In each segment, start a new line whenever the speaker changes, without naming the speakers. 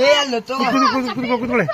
ಏ ಅಲ್ಲ
ಕೂತ್ಕೊಳ್ಳಿ ಕೂತ್ಕೊಳ್ಳಿ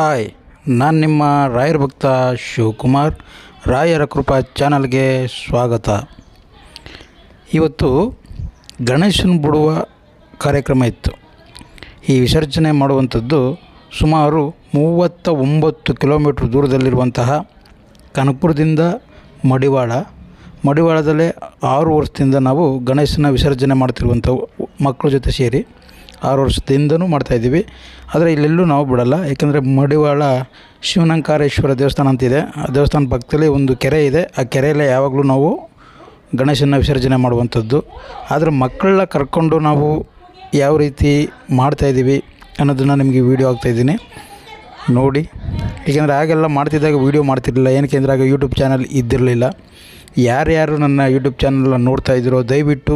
ಹಾಯ್ ನಾನು ನಿಮ್ಮ ರಾಯರ ಭಕ್ತ ಶಿವಕುಮಾರ್. ರಾಯರ ಕೃಪಾ ಚಾನಲ್ಗೆ ಸ್ವಾಗತ. ಇವತ್ತು ಗಣೇಶನ ಬಿಡುವ ಕಾರ್ಯಕ್ರಮ ಇತ್ತು. ಈ ವಿಸರ್ಜನೆ ಮಾಡುವಂಥದ್ದು ಸುಮಾರು ಮೂವತ್ತ ಒಂಬತ್ತು ಕಿಲೋಮೀಟ್ರ್ ದೂರದಲ್ಲಿರುವಂತಹ ಕನಕಪುರದಿಂದ ಮಡಿವಾಳ. ಮಡಿವಾಳದಲ್ಲೇ ಆರು ವರ್ಷದಿಂದ ನಾವು ಗಣೇಶನ ವಿಸರ್ಜನೆ ಮಾಡ್ತಿರುವಂಥವು ಮಕ್ಕಳ ಜೊತೆ ಸೇರಿ. ಆರು ವರ್ಷದಿಂದನೂ ಮಾಡ್ತಾಯಿದ್ದೀವಿ ಆದರೆ ಇಲ್ಲೆಲ್ಲೂ ನಾವು ಬಿಡಲ್ಲ. ಏಕೆಂದರೆ ಮಡಿವಾಳ ಶಿವನಂಕಾರೇಶ್ವರ ದೇವಸ್ಥಾನ ಅಂತಿದೆ ಆ ದೇವಸ್ಥಾನ ಪಕ್ಕದಲ್ಲಿ ಒಂದು ಕೆರೆ ಇದೆ. ಆ ಕೆರೆಯಲ್ಲೇ ಯಾವಾಗಲೂ ನಾವು ಗಣೇಶನ ವಿಸರ್ಜನೆ ಮಾಡುವಂಥದ್ದು. ಆದರೆ ಮಕ್ಕಳನ್ನ ಕರ್ಕೊಂಡು ನಾವು ಯಾವ ರೀತಿ ಮಾಡ್ತಾಯಿದ್ದೀವಿ ಅನ್ನೋದನ್ನು ನಿಮಗೆ ವೀಡಿಯೋ ಹಾಕ್ತಾಯಿದ್ದೀನಿ ನೋಡಿ. ಏಕೆಂದರೆ ಆಗೆಲ್ಲ ಮಾಡ್ತಿದ್ದಾಗ ವೀಡಿಯೋ ಮಾಡ್ತಿರಲಿಲ್ಲ. ಏನಕ್ಕೆ ಅಂದರೆ ಆಗ ಯೂಟ್ಯೂಬ್ ಚಾನಲ್ ಇದ್ದಿರಲಿಲ್ಲ. ಯಾರ್ಯಾರು ನನ್ನ ಯೂಟ್ಯೂಬ್ ಚಾನಲ್ನ ನೋಡ್ತಾ ದಯವಿಟ್ಟು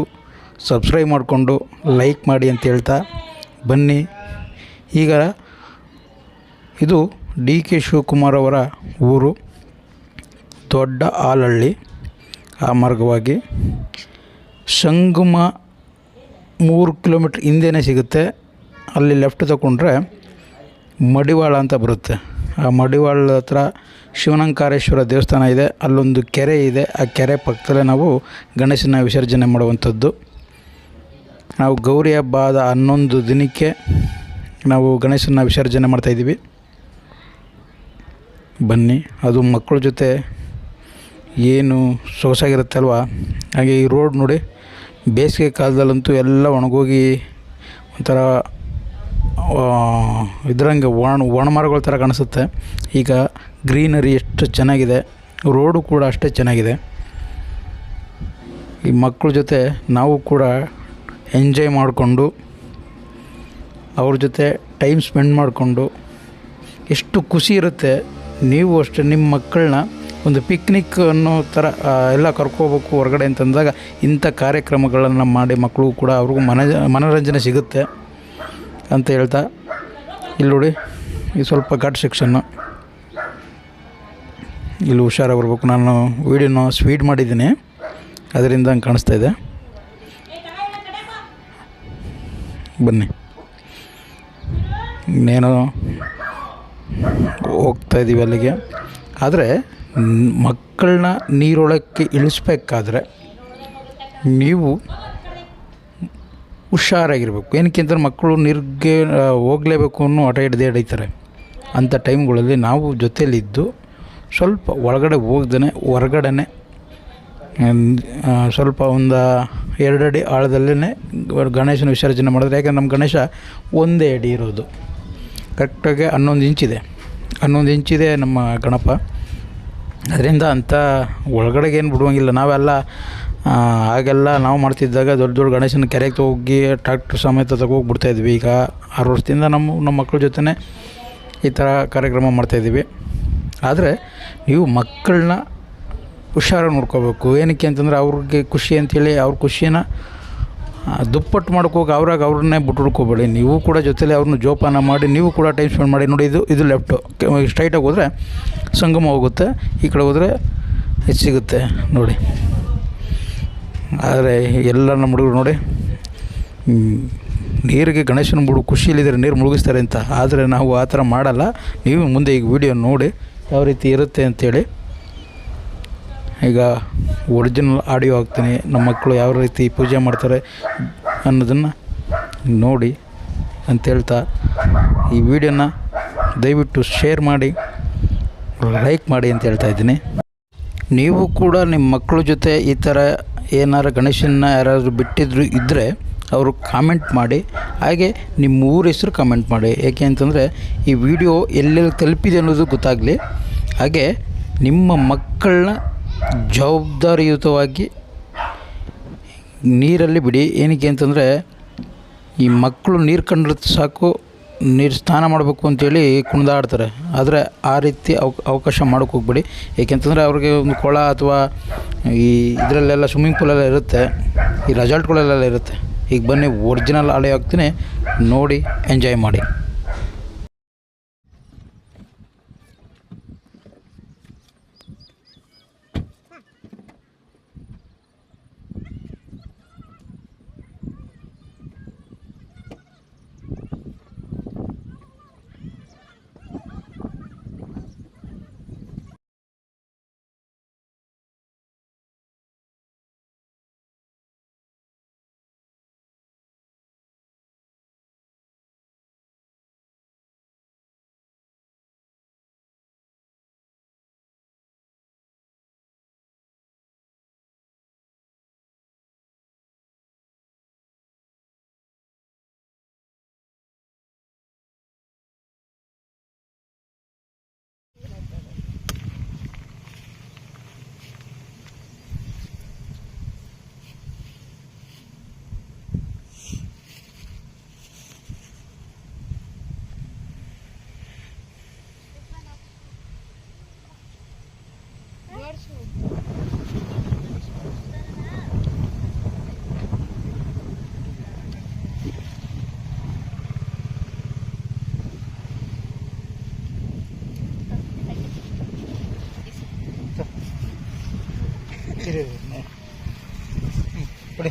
ಸಬ್ಸ್ಕ್ರೈಬ್ ಮಾಡಿಕೊಂಡು ಲೈಕ್ ಮಾಡಿ ಅಂತ ಹೇಳ್ತಾ ಬನ್ನಿ. ಈಗ ಇದು ಡಿ ಕೆ ಶಿವಕುಮಾರ್ ಅವರ ಊರು ದೊಡ್ಡ ಆಲಹಳ್ಳಿ ಆ ಮಾರ್ಗವಾಗಿ ಸಂಗಮ ಮೂರು ಕಿಲೋಮೀಟ್ರ್ ಹಿಂದೆನೇ ಸಿಗುತ್ತೆ. ಅಲ್ಲಿ ಲೆಫ್ಟ್ ತಗೊಂಡ್ರೆ ಮಡಿವಾಳ ಅಂತ ಬರುತ್ತೆ. ಆ ಮಡಿವಾಳ ಹತ್ರ ಶಿವನಂಕಾರೇಶ್ವರ ದೇವಸ್ಥಾನ ಇದೆ. ಅಲ್ಲೊಂದು ಕೆರೆ ಇದೆ. ಆ ಕೆರೆ ಪಕ್ಕದಲ್ಲೇ ನಾವು ಗಣೇಶನ ವಿಸರ್ಜನೆ ಮಾಡುವಂಥದ್ದು. ನಾವು ಗೌರಿ ಹಬ್ಬ ಆದ ಹನ್ನೊಂದು ದಿನಕ್ಕೆ ನಾವು ಗಣೇಶನ ವಿಸರ್ಜನೆ ಮಾಡ್ತಾಯಿದ್ದೀವಿ ಬನ್ನಿ, ಅದು ಮಕ್ಕಳ ಜೊತೆ ಏನು ಸೊಗಸಾಗಿರುತ್ತಲ್ವ? ಹಾಗೆ ಈ ರೋಡ್ ನೋಡಿ, ಬೇಸಿಗೆ ಕಾಲದಲ್ಲಂತೂ ಎಲ್ಲ ಒಣಗೋಗಿ ಒಂಥರ ಇದರಂಗೆ ಒಣ ಒಣ ಮರಗಳ ಥರ ಕಾಣಿಸುತ್ತೆ. ಈಗ ಗ್ರೀನರಿ ಎಷ್ಟು ಚೆನ್ನಾಗಿದೆ, ರೋಡು ಕೂಡ ಅಷ್ಟೇ ಚೆನ್ನಾಗಿದೆ. ಈ ಮಕ್ಕಳ ಜೊತೆ ನಾವು ಕೂಡ ಎಂಜಾಯ್ ಮಾಡಿಕೊಂಡು, ಅವ್ರ ಜೊತೆ ಟೈಮ್ ಸ್ಪೆಂಡ್ ಮಾಡಿಕೊಂಡು, ಎಷ್ಟು ಖುಷಿ ಇರುತ್ತೆ, ನೀವು ಅಷ್ಟೇ ನಿಮ್ಮ ಮಕ್ಕಳನ್ನ ಒಂದು ಪಿಕ್ನಿಕ್ ಅನ್ನೋ ಥರ ಎಲ್ಲ ಕರ್ಕೋಬೇಕು ಹೊರಗಡೆ ಅಂತಂದಾಗ ಇಂಥ ಕಾರ್ಯಕ್ರಮಗಳನ್ನು ಮಾಡಿ ಮಕ್ಕಳು ಕೂಡ ಅವ್ರಿಗೂ ಮನ ಮನೋರಂಜನೆ ಸಿಗುತ್ತೆ ಅಂತ ಹೇಳ್ತಾ, ಇಲ್ಲಿ ನೋಡಿ, ಈ ಸ್ವಲ್ಪ ಘಾಟ್ ಸೆಕ್ಷನ್ನು. ಇಲ್ಲಿ ಹುಷಾರಾಗಿ ಬರ್ಬೇಕು. ನಾನು ವೀಡಿಯೋನ ಸ್ವೀಡ್ ಮಾಡಿದ್ದೀನಿ, ಅದರಿಂದ ಕಾಣಿಸ್ತಾ ಇದೆ. ಬನ್ನಿ. ಇನ್ನೇನು ಹೋಗ್ತಾ ಇದ್ದೀವಿ ಅಲ್ಲಿಗೆ. ಆದರೆ ಮಕ್ಕಳನ್ನ ನೀರೊಳಕ್ಕೆ ಇಳಿಸ್ಬೇಕಾದ್ರೆ ನೀವು ಹುಷಾರಾಗಿರ್ಬೇಕು. ಏನಕ್ಕೆ ಅಂತಂದ್ರೆ ಮಕ್ಕಳು ನೀರಿಗೆ ಹೋಗಲೇಬೇಕು ಅನ್ನೋ ಹಠ ಹಿಡ್ದೇ ಹಿಡಿತಾರೆ. ಅಂಥ ಟೈಮ್ಗಳಲ್ಲಿ ನಾವು ಜೊತೆಯಲ್ಲಿದ್ದು ಸ್ವಲ್ಪ ಒಳಗಡೆ ಹೋಗ್ದೇ ಹೊರಗಡೆನೆ ಸ್ವಲ್ಪ ಒಂದು ಎರಡು ಅಡಿ ಆಳದಲ್ಲೇ ಗಣೇಶನ ವಿಸರ್ಜನೆ ಮಾಡಿದ್ರೆ. ಯಾಕಂದ್ರೆ ನಮ್ಮ ಗಣೇಶ ಒಂದೇ ಅಡಿ ಇರೋದು. ಕರೆಕ್ಟಾಗಿ ಹನ್ನೊಂದು ಇಂಚಿದೆ ಹನ್ನೊಂದು ಇಂಚಿದೆ ನಮ್ಮ ಗಣಪ. ಅದರಿಂದ ಅಂಥ ಒಳಗಡೆಗೆ ಏನು ಬಿಡುವಂಗಿಲ್ಲ. ನಾವೆಲ್ಲ ಆಗೆಲ್ಲ ನಾವು ಮಾಡ್ತಿದ್ದಾಗ ದೊಡ್ಡ ದೊಡ್ಡ ಗಣೇಶನ ಕೆರೆಗೆ ಹೋಗಿ ಟ್ರ್ಯಾಕ್ಟ್ರ್ ಸಮೇತ ತಗೋಗ್ಬಿಡ್ತಾಯಿದ್ವಿ ಈಗ ಆರು ವರ್ಷದಿಂದ ನಮ್ಮ ನಮ್ಮ ಮಕ್ಕಳ ಜೊತೆ ಈ ಥರ ಕಾರ್ಯಕ್ರಮ ಮಾಡ್ತಾಯಿದ್ದೀವಿ ಆದರೆ ನೀವು ಮಕ್ಕಳನ್ನ ಹುಷಾರಾಗಿ ನೋಡ್ಕೋಬೇಕು. ಏನಕ್ಕೆ ಅಂತಂದರೆ ಅವ್ರಿಗೆ ಖುಷಿ ಅಂತೇಳಿ ಅವ್ರ ಖುಷಿನ ದುಪ್ಪಟ್ಟು ಮಾಡ್ಕೋಗಿ ಅವ್ರಾಗ ಅವ್ರನ್ನೇ ಬಿಟ್ಟುಕೋಬೇಡಿ ನೀವು ಕೂಡ ಜೊತೆಲಿ ಅವ್ರನ್ನ ಜೋಪಾನ ಮಾಡಿ, ನೀವು ಕೂಡ ಟೈಮ್ ಸ್ಪೆಂಡ್ ಮಾಡಿ. ನೋಡಿ, ಇದು ಇದು ಲೆಫ್ಟು ಸ್ಟ್ರೈಟಾಗಿ ಹೋದರೆ ಸಂಗಮ ಹೋಗುತ್ತೆ, ಈ ಕಡೆ ಹೋದರೆ ಹೆಚ್ಚು ಸಿಗುತ್ತೆ. ನೋಡಿ. ಆದರೆ ಎಲ್ಲ ನಮ್ಮ ಹುಡುಗರು ನೋಡಿ ನೀರಿಗೆ ಗಣೇಶನ ಬಿಡು ಖುಷಿಯಲ್ಲಿದ್ದರೆ, ನೀರು ಮುಳುಗಿಸ್ತಾರೆ ಅಂತ. ಆದರೆ ನಾವು ಆ ಥರ ಮಾಡಲ್ಲ. ನೀವು ಮುಂದೆ ಈಗ ವಿಡಿಯೋ ನೋಡಿ, ಯಾವ ರೀತಿ ಇರುತ್ತೆ ಅಂತೇಳಿ. ಈಗ ಒರಿಜಿನಲ್ ಆಡಿಯೋ ಹಾಕ್ತೀನಿ. ನಮ್ಮ ಮಕ್ಕಳು ಯಾವ ರೀತಿ ಪೂಜೆ ಮಾಡ್ತಾರೆ ಅನ್ನೋದನ್ನು ನೋಡಿ ಅಂತ ಹೇಳ್ತಾ, ಈ ವಿಡಿಯೋನ ದಯವಿಟ್ಟು ಶೇರ್ ಮಾಡಿ ಲೈಕ್ ಮಾಡಿ ಅಂತ ಹೇಳ್ತಾ ಇದ್ದೀನಿ. ನೀವು ಕೂಡ ನಿಮ್ಮ ಮಕ್ಕಳ ಜೊತೆ ಈ ಥರ ಏನಾರು ಗಣೇಶನ ಯಾರಾದರೂ ಬಿಟ್ಟಿದ್ರು ಇದ್ದರೆ ಅವರು ಕಾಮೆಂಟ್ ಮಾಡಿ, ಹಾಗೆ ನಿಮ್ಮ ಊರ ಹೆಸರು ಕಾಮೆಂಟ್ ಮಾಡಿ. ಏಕೆ ಅಂತಂದರೆ, ಈ ವಿಡಿಯೋ ಎಲ್ಲೆಲ್ಲಿ ತಲುಪಿದೆ ಅನ್ನೋದು ಗೊತ್ತಾಗಲಿ. ಹಾಗೆ ನಿಮ್ಮ ಮಕ್ಕಳನ್ನ ಜವಾಬ್ದಾರಿಯುತವಾಗಿ ನೀರಲ್ಲಿ ಬಿಡಿ. ಏನಕ್ಕೆ ಅಂತಂದರೆ, ಈ ಮಕ್ಕಳು ನೀರು ಕಂಡ್ರೆ ಸಾಕು, ನೀರು ಸ್ನಾನ ಮಾಡಬೇಕು ಅಂತೇಳಿ ಕುಣಿದಾಡ್ತಾರೆ. ಆದರೆ ಆ ರೀತಿ ಅವ, ಅವಕಾಶ ಮಾಡೋಕ್ಕೆ ಹೋಗ್ಬೇಡಿ. ಏಕೆಂತಂದರೆ ಅವ್ರಿಗೆ ಒಂದು ಕೊಳ ಅಥವಾ ಈ ಇದರಲ್ಲೆಲ್ಲ ಸ್ವಿಮ್ಮಿಂಗ್ ಪೂಲೆಲ್ಲ ಇರುತ್ತೆ, ಈ ರೆಸಾರ್ಟ್ಗಳಲ್ಲೆಲ್ಲ ಇರುತ್ತೆ. ಈಗ ಬನ್ನಿ ಒರಿಜಿನಲ್ ಹಳೆ ಹಾಕ್ತೀನಿ. ನೋಡಿ ಎಂಜಾಯ್ ಮಾಡಿ. ಕೊಡಿ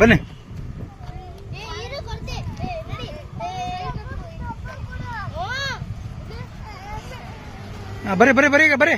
ಬನ್ನಿ. ಬರ್ರಿ ಬರ್ರಿ ಬರ್ರಿ ಈಗ ಬರ್ರಿ